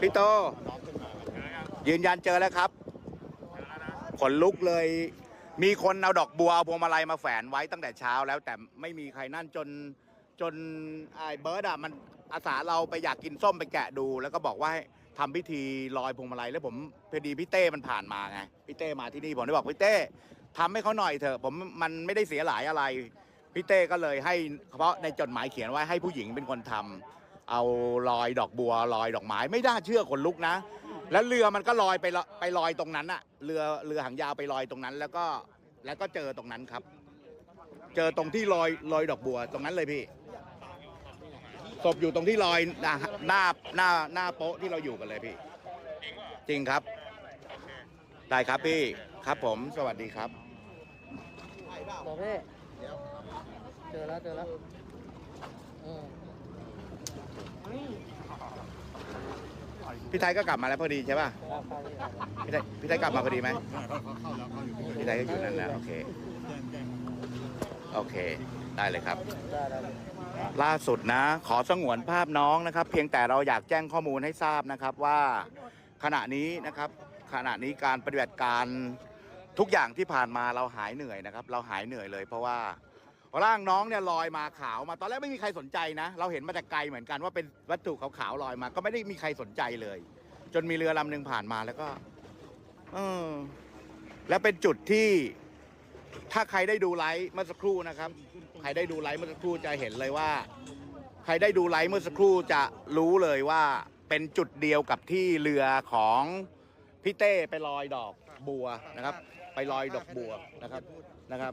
พี่โต ยืนยันเจอแล้วครับ ขนลุกเลย มีคนเอาดอกบัวเอาพวงมาลัยมาแฝนไว้ตั้งแต่เช้าแล้วแต่ไม่มีใครนั่นจนจนไอ้เบิร์ดอะมันอาสาเราไปอยากกินส้มไปแกะดู แล้วก็บอกว่าให้ทำพิธีลอยพวงมาลัยแล้วผมพอดีพี่เต้มันผ่านมาไงพี่เต้มาที่นี่ผมได้บอกพี่เต้ทำให้เขาหน่อยเถอะผมมันไม่ได้เสียหลายอะไรพี่เต้ก็เลยให้เฉพาะในจดหมายเขียนไว้ให้ผู้หญิงเป็นคนทำ เอาลอยดอกบัวลอยดอกไม้ไม่น่าเชื่อคนลุกนะ แล้วเรือมันก็ลอยไปลอยไปลอยตรงนั้นอะเรือเรือหางยาวไปลอยตรงนั้น แล้วก็แล้วก็เจอตรงนั้นครับ เจอตรงที่ลอยลอยดอกบัวตรงนั้นเลยพี่ศพอยู่ตรงที่ลอยหน้าหน้าหน้าหน้าโป๊ะที่เราอยู่กันเลยพี่ จริงครับ ได้ครับพี่ครับผมสวัสดีครับบอกพี่เจอแล้วเจอแล้วอืม พี่ไทยก็กลับมาแล้วพอดีใช่ป่ะพี่ไทยพี่ไทยกลับมาพอดีไหมพี่ไทยก็อยู่นั่นแล้วโอเคโอเค ได้เลยครับ ล่าสุดนะ ขอสงวนภาพน้องนะครับ เพียงแต่เราอยากแจ้งข้อมูลให้ทราบนะครับว่าขณะนี้นะครับ ขณะนี้การปฏิบัติการทุกอย่างที่ผ่านมาเราหายเหนื่อยนะครับ เราหายเหนื่อยเลยเพราะว่า ร่างน้องเนี่ยลอยมาขาวมาตอนแรกไม่มีใครสนใจนะ เราเห็นมาแต่ไกลเหมือนกันว่าเป็นวัตถุขาวๆลอยมา ก็ไม่ได้มีใครสนใจเลย จนมีเรือลำหนึ่งผ่านมาแล้วก็เออและเป็นจุดที่ถ้าใครได้ดูไลฟ์เมื่อสักครู่นะครับ ใครได้ดูไลฟ์เมื่อสักครู่จะเห็นเลยว่า ใครได้ดูไลฟ์เมื่อสักครู่จะรู้เลยว่าเป็นจุดเดียวกับที่เรือของพี่เต้ไปลอยดอกบัวนะครับ ไปลอยดอกบัวนะครับ นะครับ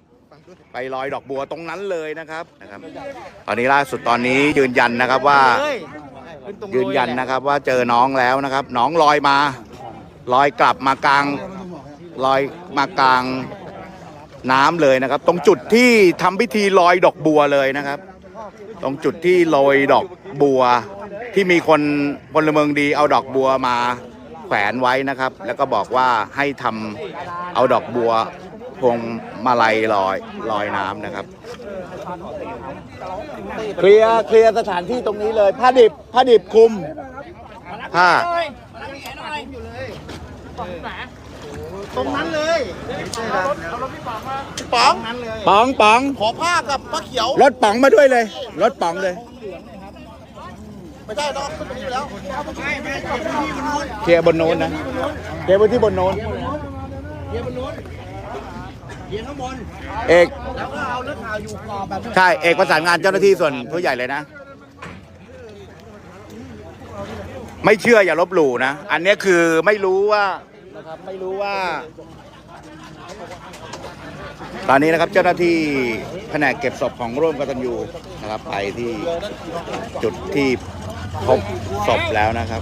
ไปลอยดอกบัวตรงนั้นเลยนะครับนะครับ ตอนนี้ล่าสุดตอนนี้ยืนยันนะครับว่า ยืนยันนะครับว่าเจอน้องแล้วนะครับ น้องลอยมา ลอยกลับมากลางลอยมากลางน้ำเลยนะครับ ตรงจุดที่ทำพิธีลอยดอกบัวเลยนะครับ ตรงจุดที่ลอยดอกบัว ที่มีคนพลเมืองดีเอาดอกบัวมาแขวนไว้นะครับ แล้วก็บอกว่าให้ทำเอาดอกบัว พวงมาลัยลอยลอยน้ำนะครับ เคลียร์เคลียร์สถานที่ตรงนี้เลยผ้าดิบผ้าดิบคลุมผ้าตรงนั้นเลยป๋องป๋องป๋องขอผ้ากับผ้าเขียว รถป๋องมาด้วยเลย รถป๋องเลย ไม่ใช่น้องขึ้นไปนี่ไปแล้วเคลียร์บนโน้นนะเคลียร์บนที่บนโน้นเขียนบนนู้น เขียนข้างบน เอก แล้วก็เอาเนื้อข่าวอยู่กรอบแบบใช่ เอกประสานงานเจ้าหน้าที่ส่วนผู้ใหญ่เลยนะ ไม่เชื่ออย่าลบหลู่นะ อันเนี้ยคือไม่รู้ว่านะครับไม่รู้ว่า ตอนนี้นะครับเจ้าหน้าที่แผนกเก็บศพของร่วมกตัญญูนะครับ ไปที่จุดที่พบศพแล้วนะครับ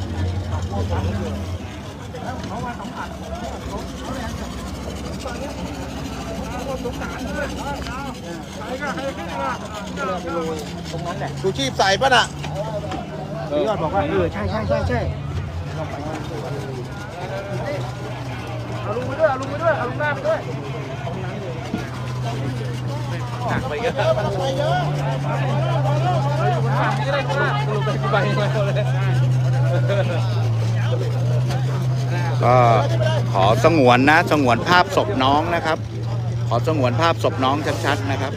ชูชีพใส่ป่ะน่ะยอดบอกว่าเออใช่ใช่ใช่ใช่เอาลุงไปด้วยเอาลุงไปด้วยเอาลุงหน้าไปด้วยหนักไปเยอะมันไปเยอะก็ขอสงวนนะสงวนภาพศพน้องนะครับ อสงวนภาพศพน้องชัดๆนะครับ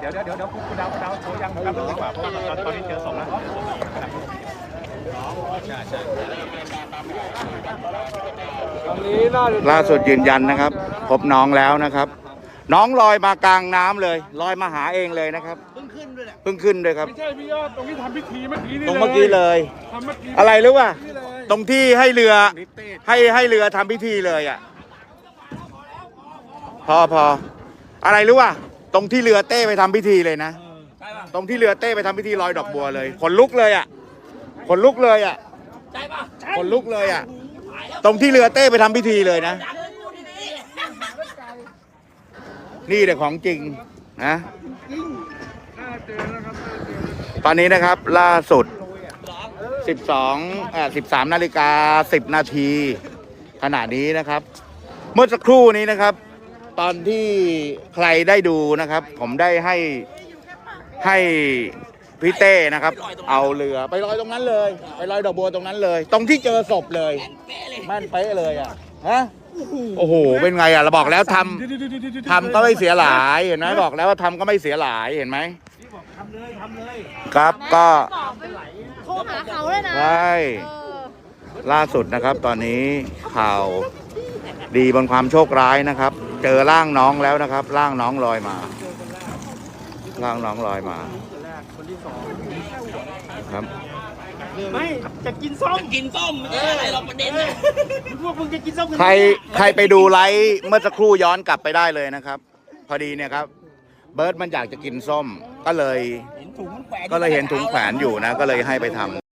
เดี๋ยวเดี๋ยวเดี๋ยวเดี๋ยวคุณดาวคุณดาวโชว์ยังครับดีกว่าเพราะว่าตอนตอนนี้เจอสองแล้วตรงนี้น่าจะล่าสุดยืนยันนะครับ พบน้องแล้วนะครับ น้องลอยมากลางน้ำเลยลอยมาหาเองเลยนะครับเพิ่งขึ้นด้วยแหละเพิ่งขึ้นเลยครับไม่ใช่พี่ยอดตรงที่ทำพิธีเมื่อกี้นี่ตรงเมื่อกี้เลยทำเมื่อกี้อะไรรู้ป่ะนี่เลย ตรงที่ให้เรือให้ให้เรือทำพิธีเลยอะ พอพออะไรรู้ป่ะตรงที่เรือเต้ไปทำพิธีเลยนะตรงที่เรือเต้ไปทำพิธีลอยดอกบัวเลยขนลุกเลยอะขนลุกเลยอะขนลุกเลยอะ ตรงที่เรือเต้ไปทำพิธีเลยนะ นี่แหละของจริงนะ ตอนนี้นะครับล่าสุด 12อ่า13นาฬิกา10 นาทีขณะนี้นะครับ เมื่อสักครู่นี้นะครับ ตอนที่ใครได้ดูนะครับ ผมได้ให้ให้พี่เต้นะครับ เอาเรือไปลอยตรงนั้นเลย ไปลอยดอกบัวตรงนั้นเลย ตรงที่เจอศพเลยแม่นเป๊ะเลยอะฮะโอ้โหเป็นไงอะเราบอกแล้วทำทำก็ไม่เสียหลายเห็นไหมบอกแล้วว่าทำก็ไม่เสียหลายเห็นไหมครับก็ โทรหาเขาเลยนะใช่เออล่าสุดนะครับ ตอนนี้ข่าวดีบนความโชคร้ายนะครับ เจอร่างน้องแล้วนะครับ ร่างน้องลอยมา ร่างน้องลอยมาครับ ไม่ จะกินส้มกินส้มเอออะไรหรอกประเด็นเลยพวกมึงจะกินส้มกันใครใครไปดูไลฟ์เมื่อสักครู่ย้อนกลับไปได้เลยนะครับ พอดีเนี่ยครับ เบิร์ตมันอยากจะกินส้มก็เลยเห็น ถุงมันแขวนก็เลยเห็นถุงแขวนอยู่นะ ก็เลยให้ไปทำ